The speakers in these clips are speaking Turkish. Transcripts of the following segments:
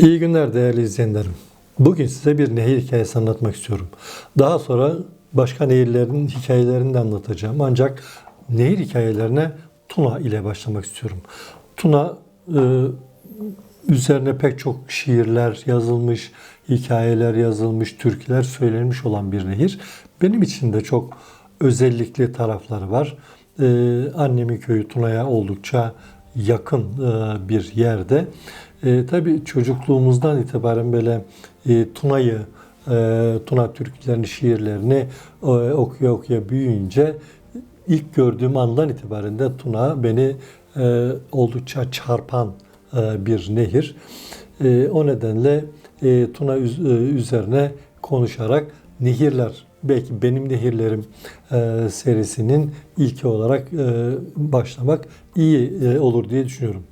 İyi günler değerli izleyenlerim. Bugün size bir nehir hikayesi anlatmak istiyorum. Daha sonra başka nehirlerin hikayelerini de anlatacağım. Ancak nehir hikayelerine Tuna ile başlamak istiyorum. Tuna e, üzerine pek çok şiirler yazılmış, hikayeler yazılmış, türküler söylenmiş olan bir nehir. Benim için de çok özellikli tarafları var. E, annemin köyü Tuna'ya oldukça yakın e, bir yerde. E, tabii çocukluğumuzdan itibaren böyle e, Tuna'yı, e, Tuna türkülerini, şiirlerini e, okuya okuya büyüyünce ilk gördüğüm andan itibaren de Tuna beni e, oldukça çarpan e, bir nehir. E, o nedenle e, Tuna üz- e, üzerine konuşarak nehirler belki benim nehirlerim e, serisinin ilki olarak e, başlamak iyi e, olur diye düşünüyorum.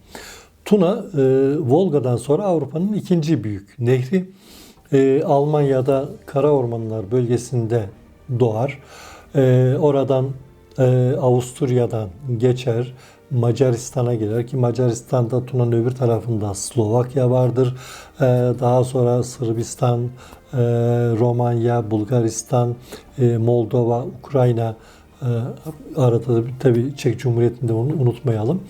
Tuna e, Volga'dan sonra Avrupa'nın ikinci büyük nehri. E, Almanya'da Kara Ormanlar bölgesinde doğar. E, oradan e, Avusturya'dan geçer. Macaristan'a girer ki Macaristan'da Tuna'nın öbür tarafında Slovakya vardır. E, daha sonra Sırbistan, e, Romanya, Bulgaristan, e, Moldova, Ukrayna arada da tabii Çek Cumhuriyeti'nde onu unutmayalım.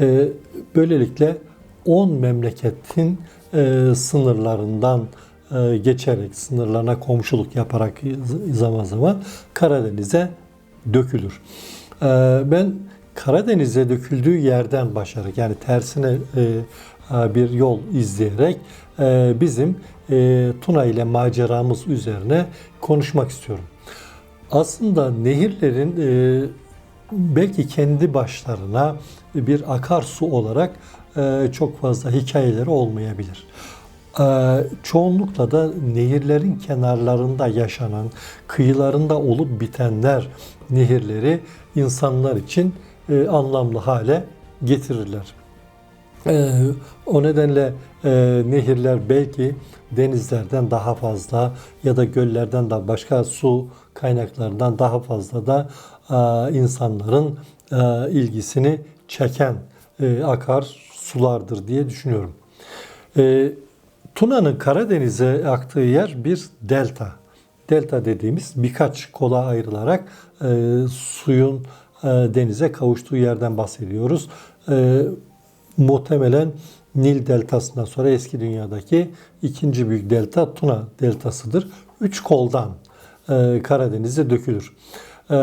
E, böylelikle 10 memleketin e, sınırlarından e, geçerek, sınırlarına komşuluk yaparak zaman zaman Karadeniz'e dökülür. E, ben Karadeniz'e döküldüğü yerden başlayarak yani tersine e, bir yol izleyerek bizim Tuna ile maceramız üzerine konuşmak istiyorum. Aslında nehirlerin e, belki kendi başlarına bir akarsu olarak e, çok fazla hikayeleri olmayabilir. E, çoğunlukla da nehirlerin kenarlarında yaşanan, kıyılarında olup bitenler nehirleri insanlar için e, anlamlı hale getirirler. Ee, o nedenle e, nehirler belki denizlerden daha fazla ya da göllerden de başka su kaynaklarından daha fazla da e, insanların e, ilgisini çeken e, akar sulardır diye düşünüyorum. Tuna'nın Karadeniz'e aktığı yer bir delta. Delta dediğimiz birkaç kola ayrılarak suyun denize kavuştuğu yerden bahsediyoruz. Muhtemelen Nil deltasından sonra eski dünyadaki ikinci büyük delta Tuna deltasıdır. Üç koldan e, Karadeniz'e dökülür. E,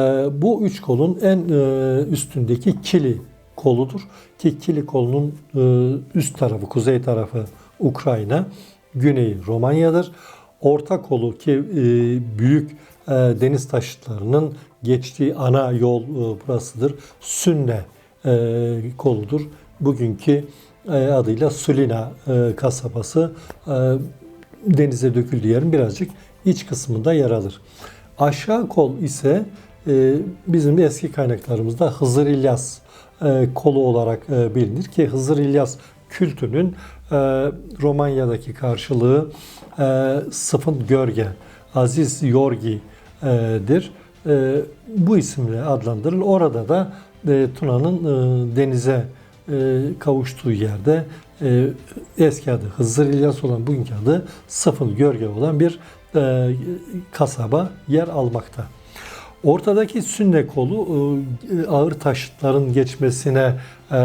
bu üç kolun en e, üstündeki Kili koludur. Ki Kili kolunun üst tarafı, kuzey tarafı Ukrayna, güneyi Romanya'dır. Orta kolu ki büyük deniz taşıtlarının geçtiği ana yol burasıdır. Sünne e, koludur. Bugünkü adıyla Sulina kasabası denize döküldüğü yerin birazcık iç kısmında yer alır. Aşağı kol ise e, bizim eski kaynaklarımızda Hızır İlyas e, kolu olarak e, bilinir ki Hızır İlyas kültünün Romanya'daki karşılığı Sıfın Görge, Aziz Yorgi'dir. Bu isimle adlandırılır. Orada da Tuna'nın denize kavuştuğu yerde eski adı Hızır İlyas olan bugünkü adı Sıfın Görge olan bir e, kasaba yer almakta. Ortadaki sünne kolu e, ağır taşıtların geçmesine e,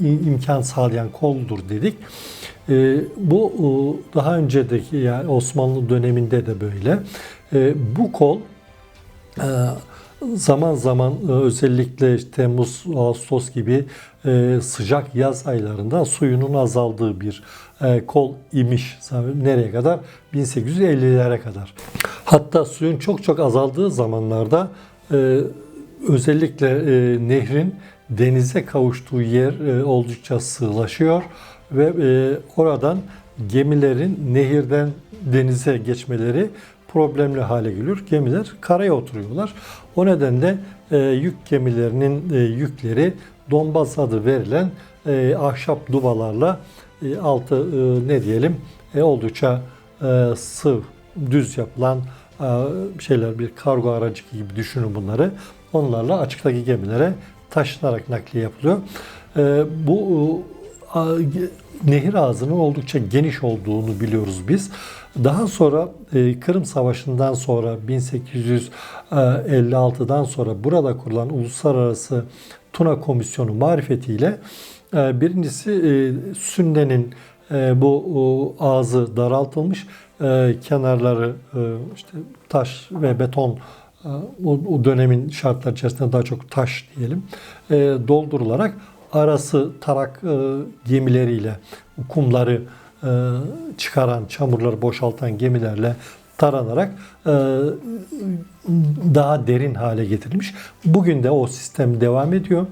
im- imkan sağlayan koldur dedik. E, Bu daha öncedeki yani Osmanlı döneminde de böyle. Bu kol zaman zaman e, özellikle Temmuz, Ağustos gibi e, sıcak yaz aylarında suyunun azaldığı bir e, kol imiş. Nereye kadar? 1850'lere kadar. Hatta suyun çok çok azaldığı zamanlarda özellikle nehrin denize kavuştuğu yer oldukça sığlaşıyor ve oradan gemilerin nehirden denize geçmeleri problemli hale geliyor. Gemiler karaya oturuyorlar. O nedenle e, yük gemilerinin e, yükleri donbaz adı verilen e, ahşap dubalarla e, altı e, ne diyelim e, oldukça e, sıv, düz yapılan e, şeyler bir kargo aracı gibi düşünün bunları. Onlarla açıktaki gemilere taşınarak nakliye yapılıyor. E, bu e, nehir ağzının oldukça geniş olduğunu biliyoruz biz. Daha sonra e, Kırım Savaşı'ndan sonra 1856'dan sonra burada kurulan Uluslararası Tuna Komisyonu marifetiyle e, birincisi e, e, bu ağzı daraltılmış, e, kenarları e, işte taş ve beton e, o, dönemin şartlar içerisinde daha çok taş diyelim e, doldurularak arası tarak e, gemileriyle kumları e, çıkaran, çamurları boşaltan gemilerle taranarak e, daha derin hale getirilmiş. Bugün de o sistem devam ediyor.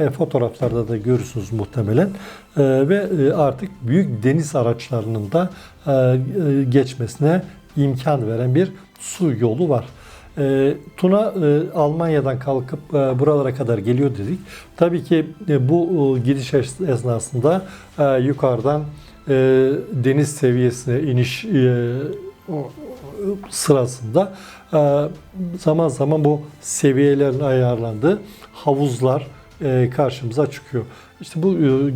E, fotoğraflarda da görürsünüz muhtemelen. E, ve e, artık büyük deniz araçlarının da e, e, geçmesine imkan veren bir su yolu var. E, Tuna e, Almanya'dan kalkıp e, buralara kadar geliyor dedik. Tabii ki e, bu e, gidiş es- esnasında e, yukarıdan e, deniz seviyesine iniş e, sırasında e, zaman zaman bu seviyelerin ayarlandığı havuzlar e, karşımıza çıkıyor. İşte bu e,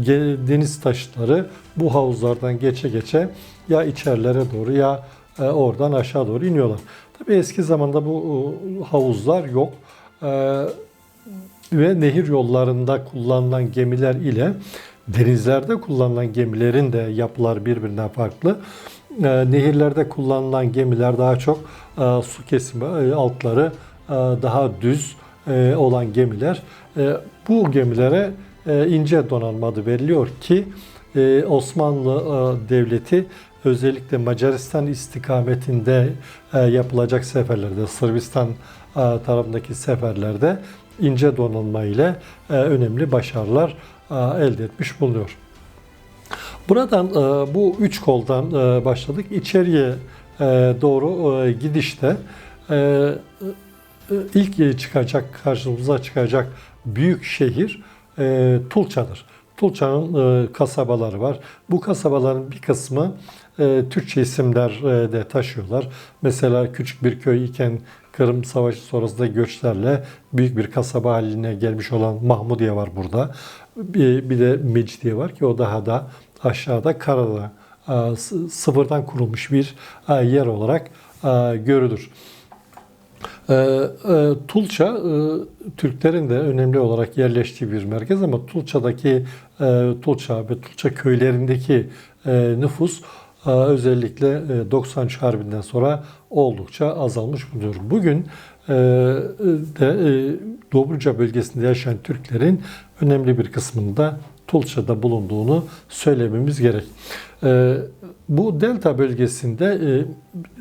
deniz taşıtları bu havuzlardan geçe geçe ya içerilere doğru ya e, oradan aşağı doğru iniyorlar. Tabii eski zamanda bu e, havuzlar yok. E, ve nehir yollarında kullanılan gemiler ile denizlerde kullanılan gemilerin de yapılar birbirinden farklı. E, nehirlerde kullanılan gemiler daha çok e, su kesimi e, altları e, daha düz olan gemiler. Bu gemilere ince donanma adı veriliyor ki Osmanlı Devleti özellikle Macaristan istikametinde yapılacak seferlerde, Sırbistan tarafındaki seferlerde ince donanma ile önemli başarılar elde etmiş bulunuyor. Buradan e, bu üç koldan e, başladık. İçeriye e, doğru e, gidişte e, e, ilk çıkacak karşımıza çıkacak büyük şehir e, Tulça'dır. Tulça'nın e, kasabaları var. Bu kasabaların bir kısmı e, Türkçe isimler e, de taşıyorlar. Mesela küçük bir köy iken Kırım Savaşı sonrasında göçlerle büyük bir kasaba haline gelmiş olan Mahmudiye var burada. Bir, bir de Mecidiye var ki o daha da aşağıda karada e, sıfırdan kurulmuş bir e, yer olarak e, görülür. Ee, e, Tulça e, Türklerin de önemli olarak yerleştiği bir merkez ama Tulça'daki e, Tulça ve Tulça köylerindeki e, nüfus e, özellikle e, 93 Harbi'nden sonra oldukça azalmış bulunuyor. Bugün e, de e, Dobruca bölgesinde yaşayan Türklerin önemli bir kısmında Tulça'da bulunduğunu söylememiz gerek. E, bu delta bölgesinde e,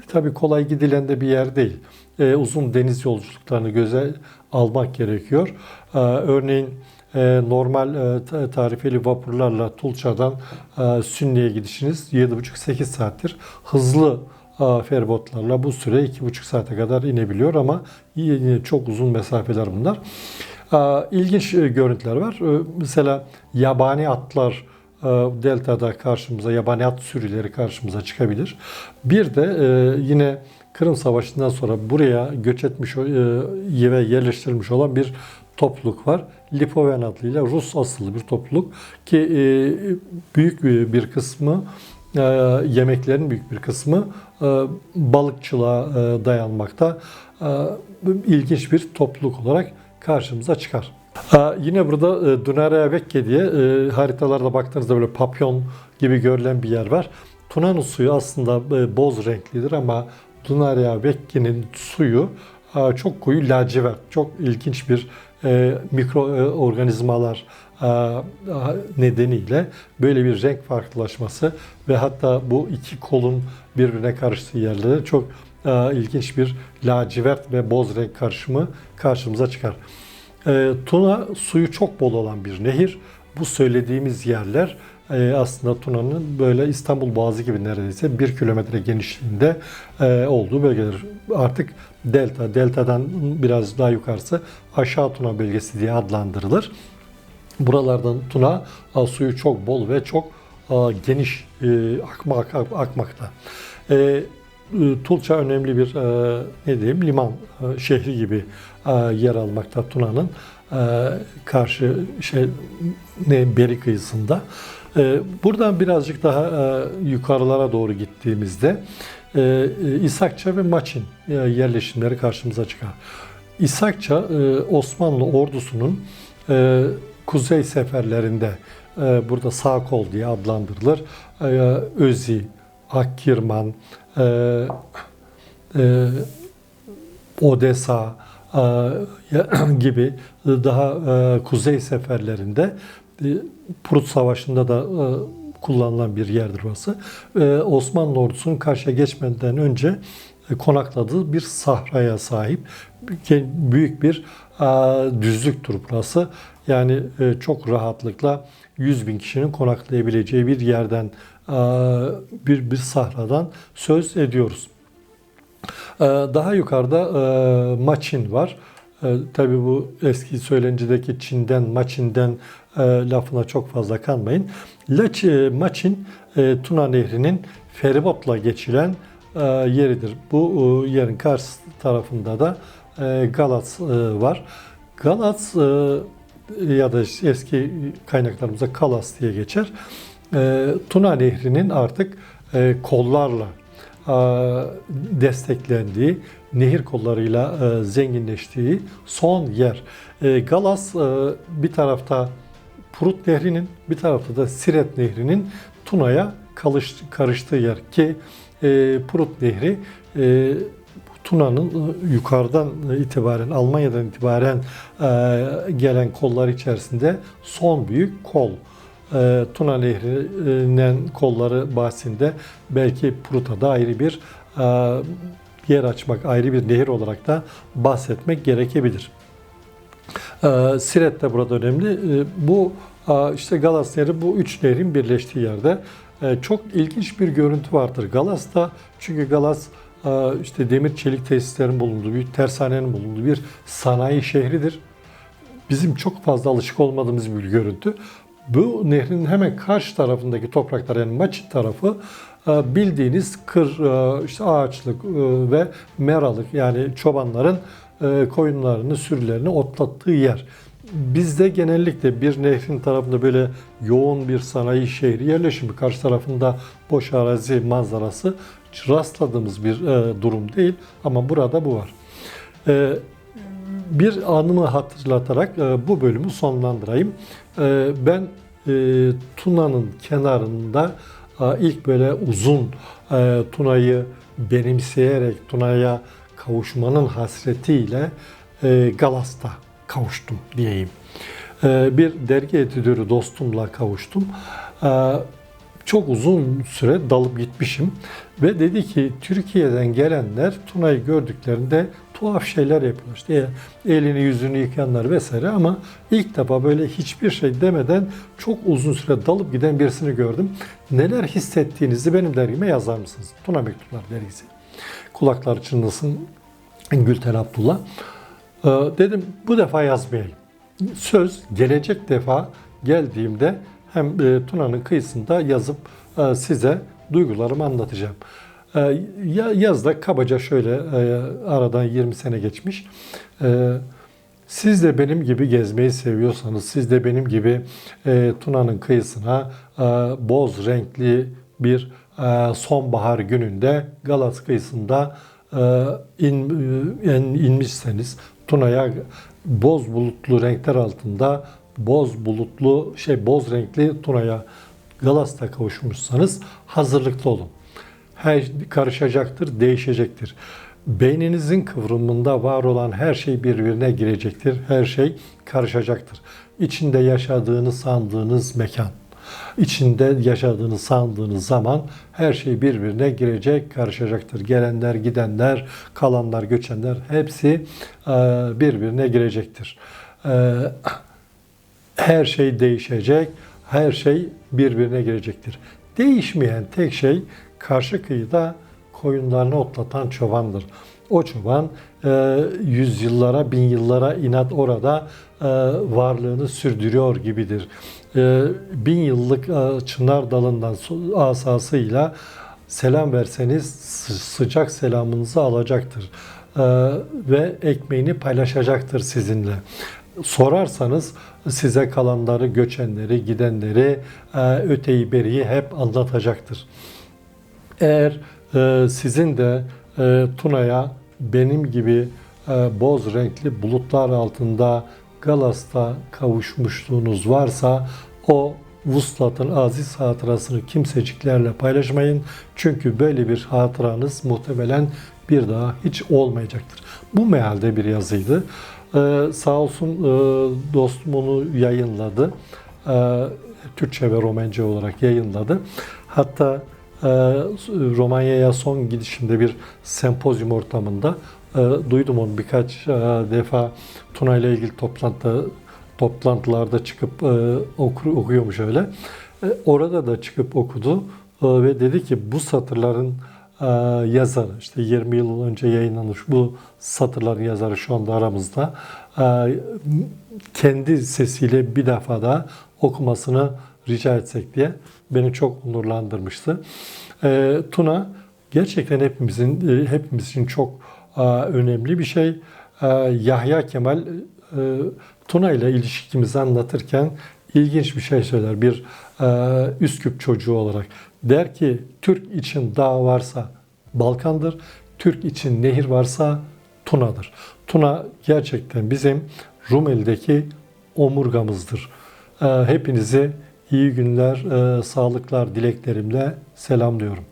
tabii kolay gidilen de bir yer değil. E, uzun deniz yolculuklarını göze almak gerekiyor. E, örneğin normal ta- tarifeli vapurlarla Tulça'dan Sünni'ye gidişiniz 7,5-8 saattir. Hızlı feribotlarla bu süre 2,5 saate kadar inebiliyor ama yine çok uzun mesafeler bunlar. İlginç e, görüntüler var. E, Mesela yabani atlar e, Delta'da karşımıza, yabani at sürüleri karşımıza çıkabilir. Bir de e, yine Kırım Savaşı'ndan sonra buraya göç etmiş ve yerleştirilmiş olan bir topluluk var. Lipoven adıyla Rus asıllı bir topluluk ki büyük bir kısmı yemeklerin büyük bir kısmı balıkçılığa e, dayanmakta. E, ilginç bir topluluk olarak karşımıza çıkar. Yine burada e, Dunarea Vecchia diye e, haritalarda baktığınızda böyle papyon gibi görülen bir yer var. Tuna'nın suyu aslında e, boz renklidir ama Dunarea Vecchia'nın suyu e, çok koyu lacivert. Çok ilginç bir e, mikroorganizmalar e, nedeniyle böyle bir renk farklılaşması ve hatta bu iki kolun birbirine karıştığı yerlerde çok e, ilginç bir lacivert ve boz renk karışımı karşımıza çıkar. E, Tuna suyu çok bol olan bir nehir. Bu söylediğimiz yerler e, aslında Tuna'nın böyle İstanbul Boğazı gibi neredeyse bir kilometre genişliğinde e, olduğu bölgeler. Artık delta, deltadan biraz daha yukarısı aşağı Tuna bölgesi diye adlandırılır. Buralardan Tuna suyu çok bol ve çok geniş e, akmak, akmakta. E, e, Tulça önemli bir ne diyeyim liman şehri gibi yer almakta Tuna'nın. karşı şey ne beri kıyısında. Buradan birazcık daha yukarılara doğru gittiğimizde İshakça ve Maçin yerleşimleri karşımıza çıkar. İshakça Osmanlı ordusunun kuzey seferlerinde burada sağ kol diye adlandırılır. E, Özi, Akkirman, e, e, Odessa e, gibi daha kuzey seferlerinde Prut Savaşı'nda da kullanılan bir yerdir burası. E, Osmanlı ordusunun karşıya geçmeden önce konakladığı bir sahraya sahip büyük bir düzlüktür burası. Yani çok rahatlıkla 100 bin kişinin konaklayabileceği bir yerden e, bir bir sahradan söz ediyoruz. E, daha yukarıda e, Maçin var. Tabii bu eski söylencideki Çin'den, Maçin'den lafına çok fazla kanmayın. Laç, e, Maçin Tuna Nehri'nin feribotla geçilen yeridir. Bu yerin karşı tarafında da Galat var. Galat ya da eski kaynaklarımızda Kalas diye geçer. E, Tuna Nehri'nin artık e, kollarla e, desteklendiği, nehir kollarıyla e, zenginleştiği son yer. E, Galas bir tarafta Prut Nehri'nin, bir tarafta da Siret Nehri'nin Tuna'ya karıştığı yer ki Prut Nehri Tuna'nın yukarıdan itibaren, Almanya'dan itibaren gelen kollar içerisinde son büyük kol. Tuna Nehri'nin kolları bahsinde belki Prut'a da ayrı bir yer açmak, ayrı bir nehir olarak da bahsetmek gerekebilir. Siret de burada önemli. Bu işte Galas Nehri bu üç nehrin birleştiği yerde çok ilginç bir görüntü vardır Galas'ta. Çünkü Galas işte demir çelik tesislerin bulunduğu bir tersanenin bulunduğu bir sanayi şehridir. Bizim çok fazla alışık olmadığımız bir görüntü. Bu nehrin hemen karşı tarafındaki topraklar yani Maçin tarafı bildiğiniz kır, işte ağaçlık ve meralık yani çobanların koyunlarını, sürülerini otlattığı yer. Bizde genellikle bir nehrin tarafında böyle yoğun bir sanayi şehri yerleşimi, karşı tarafında boş arazi manzarası rastladığımız bir e, durum değil ama burada bu var. E, bir anımı hatırlatarak e, bu bölümü sonlandırayım. E, ben e, Tuna'nın kenarında e, ilk böyle uzun e, Tuna'yı benimseyerek Tuna'ya kavuşmanın hasretiyle e, Galas'ta kavuştum diyeyim. E, bir dergi editörü dostumla kavuştum. E, çok uzun süre dalıp gitmişim ve dedi ki Türkiye'den gelenler Tuna'yı gördüklerinde tuhaf şeyler yapıyor. İşte elini yüzünü yıkayanlar vesaire ama ilk defa böyle hiçbir şey demeden çok uzun süre dalıp giden birisini gördüm. Neler hissettiğinizi benim dergime yazar mısınız? Tuna Mektuplar dergisi. Kulaklar çınlasın Gülten Abdullah. Ee, dedim bu defa yazmayayım. Söz gelecek defa geldiğimde hem e, Tuna'nın kıyısında yazıp e, size duygularımı anlatacağım. E, yazda kabaca şöyle aradan 20 sene geçmiş. Siz de benim gibi gezmeyi seviyorsanız, siz de benim gibi Tuna'nın kıyısına boz renkli bir sonbahar gününde Galat kıyısında in, inmişseniz, Tuna'ya boz bulutlu renkler altında boz bulutlu şey boz renkli Tuna'ya Galas'ta kavuşmuşsanız hazırlıklı olun. Her karışacaktır, değişecektir. Beyninizin kıvrımında var olan her şey birbirine girecektir. Her şey karışacaktır. İçinde yaşadığınız sandığınız mekan, içinde yaşadığını sandığınız zaman her şey birbirine girecek, karışacaktır. Gelenler, gidenler, kalanlar, göçenler hepsi birbirine girecektir her şey değişecek, her şey birbirine girecektir. Değişmeyen tek şey karşı kıyıda koyunlarını otlatan çobandır. O çoban e, yüzyıllara, bin yıllara inat orada e, varlığını sürdürüyor gibidir. E, bin yıllık e, çınar dalından asasıyla selam verseniz sıcak selamınızı alacaktır. E, ve ekmeğini paylaşacaktır sizinle. Sorarsanız size kalanları, göçenleri, gidenleri, e, öteyi beriyi hep anlatacaktır. Eğer e, sizin de e, Tuna'ya benim gibi boz renkli bulutlar altında Galas'ta kavuşmuşluğunuz varsa o vuslatın aziz hatırasını kimseciklerle paylaşmayın. Çünkü böyle bir hatıranız muhtemelen bir daha hiç olmayacaktır. Bu mealde bir yazıydı. Ee, sağ olsun e, dostum onu yayınladı. Ee, Türkçe ve Romence olarak yayınladı. Hatta e, Romanya'ya son gidişimde bir sempozyum ortamında e, duydum onu birkaç e, defa Tuna ile ilgili toplantı toplantılarda çıkıp e, okur, okuyormuş öyle. E, orada da çıkıp okudu e, ve dedi ki bu satırların e, yazarı işte 20 yıl önce yayınlanmış bu satırların yazarı şu anda aramızda e, kendi sesiyle bir defa daha okumasını rica etsek diye beni çok onurlandırmıştı. E, Tuna gerçekten hepimizin e, hepimiz için çok e, önemli bir şey. Yahya Kemal e, Tuna ile ilişkimizi anlatırken ilginç bir şey söyler. Bir e, Üsküp çocuğu olarak der ki Türk için dağ varsa Balkan'dır, Türk için nehir varsa Tuna'dır. Tuna gerçekten bizim Rumeli'deki omurgamızdır. E, hepinize iyi günler, e, sağlıklar dileklerimle selamlıyorum.